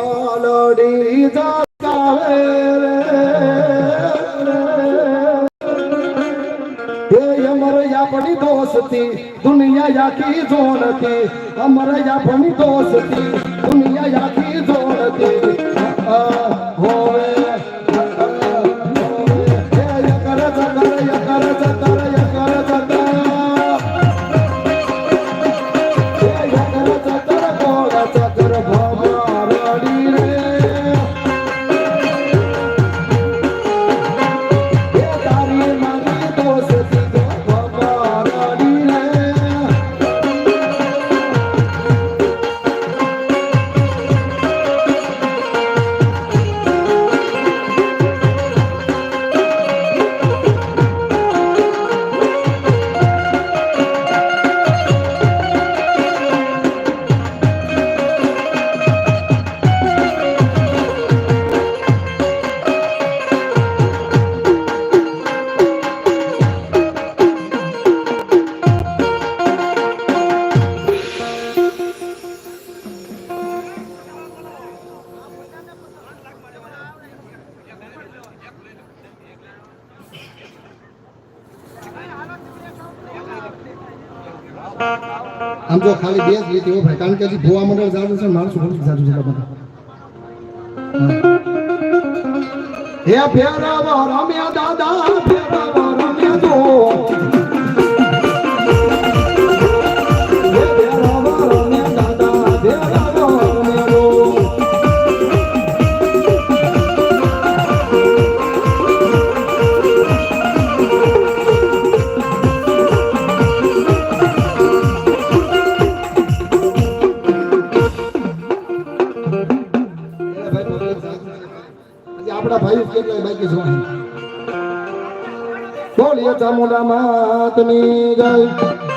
વાલડી જાતા રે એ અમર આપણી દોસ્તી દુનિયા યાકી જોડતી અમર આપણી દોસ્તી દુનિયા યાકી જોડતી આમ જો ખાલી બે જ લીટી હોય કારણ કે હજી ભોવા મંડળ જાજુ છે મારું ઘણું જાડું છે બધા. હે. ફેરવા રમ્યા દાદા ફેરવા રમ્યા જો હજી આપણા ભાઈ કેટલાય બાકી જોવા બોલીએ ચામુંડા માતની જય.